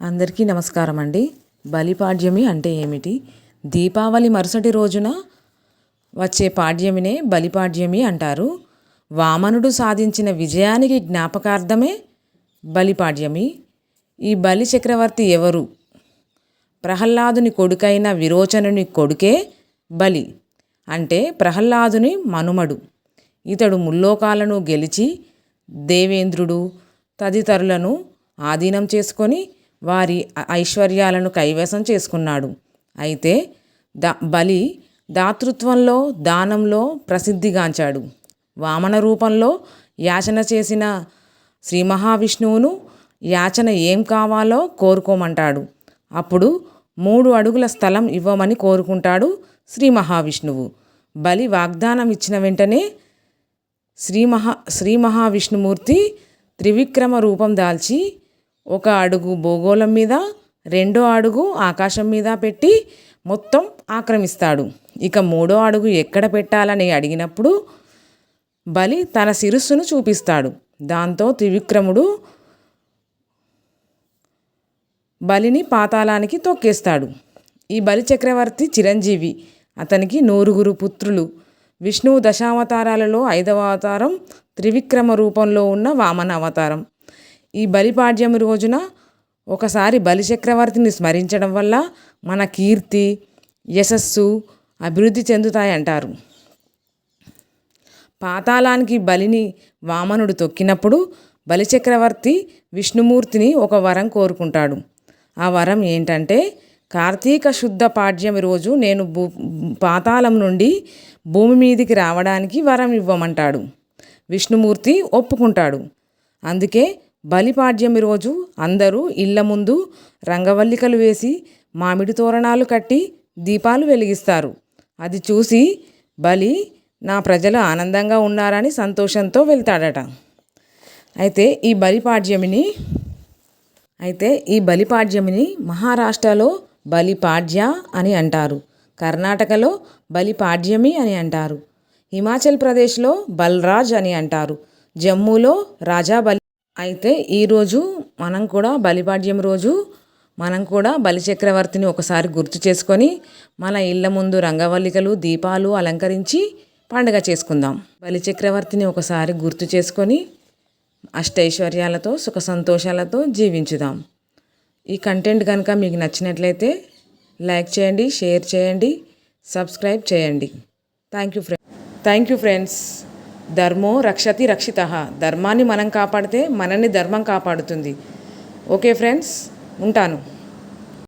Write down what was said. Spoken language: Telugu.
అందరికీ నమస్కారం అండి బలిపాడ్యమి అంటే ఏమిటి? దీపావళి మరుసటి రోజున వచ్చే పాడ్యమినే బలిపాడ్యమి అంటారు. వామనుడు సాధించిన విజయానికి జ్ఞాపకార్థమే బలిపాడ్యమి. ఈ బలి చక్రవర్తి ఎవరు? ప్రహ్లాదుని కొడుకైన విరోచనుని కొడుకే బలి అంటే ప్రహ్లాదుని మనుమడు. ఇతడు ముల్లోకాలను గెలిచి దేవేంద్రుడు తదితరులను ఆధీనం చేసుకొని వారి ఐశ్వర్యాలను కైవసం చేసుకున్నాడు. అయితే దా బలి దాతృత్వంలో దానంలో ప్రసిద్ధిగాంచాడు. వామన రూపంలో యాచన చేసిన శ్రీ మహావిష్ణువును యాచన ఏం కావాలో కోరుకోమంటాడు. అప్పుడు మూడు అడుగుల స్థలం ఇవ్వమని కోరుకుంటాడు శ్రీ మహావిష్ణువు. బలి వాగ్దానం ఇచ్చిన వెంటనే శ్రీ మహా శ్రీ మహావిష్ణుమూర్తి త్రివిక్రమ రూపం దాల్చి ఒక అడుగు భూగోళం మీద రెండో అడుగు ఆకాశం మీద పెట్టి మొత్తం ఆక్రమిస్తాడు. ఇక మూడో అడుగు ఎక్కడ పెట్టాలని అడిగినప్పుడు బలి తన శిరస్సును చూపిస్తాడు. దాంతో త్రివిక్రముడు బలిని పాతాళానికి తొక్కేస్తాడు. ఈ బలి చక్రవర్తి చిరంజీవి అతనికి నూరుగురు పుత్రులు. విష్ణువు దశావతారాలలో ఐదవ అవతారం త్రివిక్రమ రూపంలో ఉన్న వామన అవతారం. ఈ బలిపాడ్యం రోజున ఒకసారి బలిచక్రవర్తిని స్మరించడం వల్ల మన కీర్తి యశస్సు అభివృద్ధి చెందుతాయంటారు. పాతాళానికి బలిని వామనుడు తొక్కినప్పుడు బలిచక్రవర్తి విష్ణుమూర్తిని ఒక వరం కోరుకుంటాడు. ఆ వరం ఏంటంటే కార్తీక శుద్ధ పాడ్యమి రోజు నేను భూ పాతాళం నుండి భూమి మీదికి రావడానికి వరం ఇవ్వమంటాడు. విష్ణుమూర్తి ఒప్పుకుంటాడు. అందుకే బలిపాడ్యమి రోజు అందరూ ఇళ్ళ ముందు రంగవల్లికలు వేసి మామిడి తోరణాలు కట్టి దీపాలు వెలిగిస్తారు. అది చూసి బలి నా ప్రజలు ఆనందంగా ఉన్నారని సంతోషంతో వెళ్తాడట. అయితే ఈ బలిపాడ్యమిని అయితే ఈ బలిపాడ్యమిని మహారాష్ట్రలో బలిపాడ్య అని అంటారు. కర్ణాటకలో బలిపాడ్యమి అని అంటారు. హిమాచల్ ప్రదేశ్లో బల్రాజ్ అని అంటారు. జమ్మూలో రాజా బలి అయితే ఈరోజు మనం కూడా బలిపాడ్యం రోజు మనం కూడా బలిచక్రవర్తిని ఒకసారి గుర్తు చేసుకొని మన ఇళ్ళ ముందు రంగవల్లికలు దీపాలు అలంకరించి పండుగ చేసుకుందాం. బలిచక్రవర్తిని ఒకసారి గుర్తు చేసుకొని అష్టైశ్వర్యాలతో సుఖ సంతోషాలతో జీవించుదాం. ఈ కంటెంట్ కనుక మీకు నచ్చినట్లయితే లైక్ చేయండి షేర్ చేయండి సబ్స్క్రైబ్ చేయండి. Thank you friend. Thank you friends. ధర్మో రక్షతి రక్షిత. ధర్మాన్ని మనం కాపాడితే మనల్ని ధర్మం కాపాడుతుంది. ఓకే ఫ్రెండ్స్ ఉంటాను.